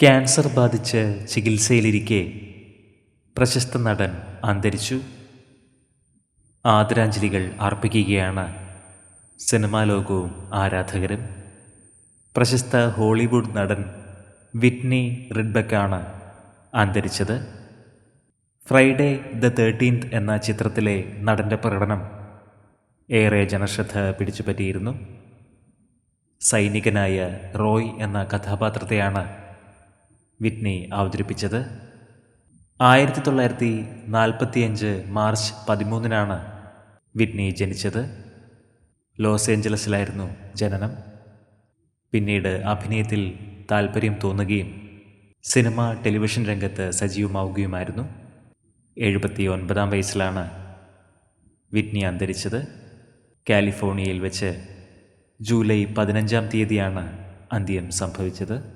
Cancer ബാധിച്ച് ചികിത്സയിലിരിക്കെ പ്രശസ്ത നടൻ അന്തരിച്ചു. ആദരാഞ്ജലികൾ അർപ്പിക്കുകയാണ് സിനിമാ ലോകവും ആരാധകരും. പ്രശസ്ത ഹോളിവുഡ് നടൻ വിറ്റ്നി റിഡ്ബക്കാണ് അന്തരിച്ചത്. ഫ്രൈഡേ ദ തേർട്ടീൻത്ത് എന്ന ചിത്രത്തിലെ നടന്റെ പ്രകടനം ഏറെ ജനശ്രദ്ധ പിടിച്ചുപറ്റിയിരുന്നു. സൈനികനായ റോയ് എന്ന കഥാപാത്രത്തെയാണ് വിറ്റ്നി അവതരിപ്പിച്ചത് ആയിരത്തി തൊള്ളായിരത്തി നാൽപ്പത്തിയഞ്ച് മാർച്ച് പതിമൂന്നിനാണ് വിറ്റ്നി ജനിച്ചത്. ലോസ് ഏഞ്ചലസിലായിരുന്നു ജനനം. പിന്നീട് അഭിനയത്തിൽ താല്പര്യം തോന്നുകയും സിനിമ ടെലിവിഷൻ രംഗത്ത് സജീവമാവുകയുമായിരുന്നു. എഴുപത്തി ഒൻപതാം വയസ്സിലാണ് വിറ്റ്നി അന്തരിച്ചത്. കാലിഫോർണിയയിൽ വെച്ച് ജൂലൈ പതിനഞ്ചാം തീയതിയാണ് അന്ത്യം സംഭവിച്ചത്.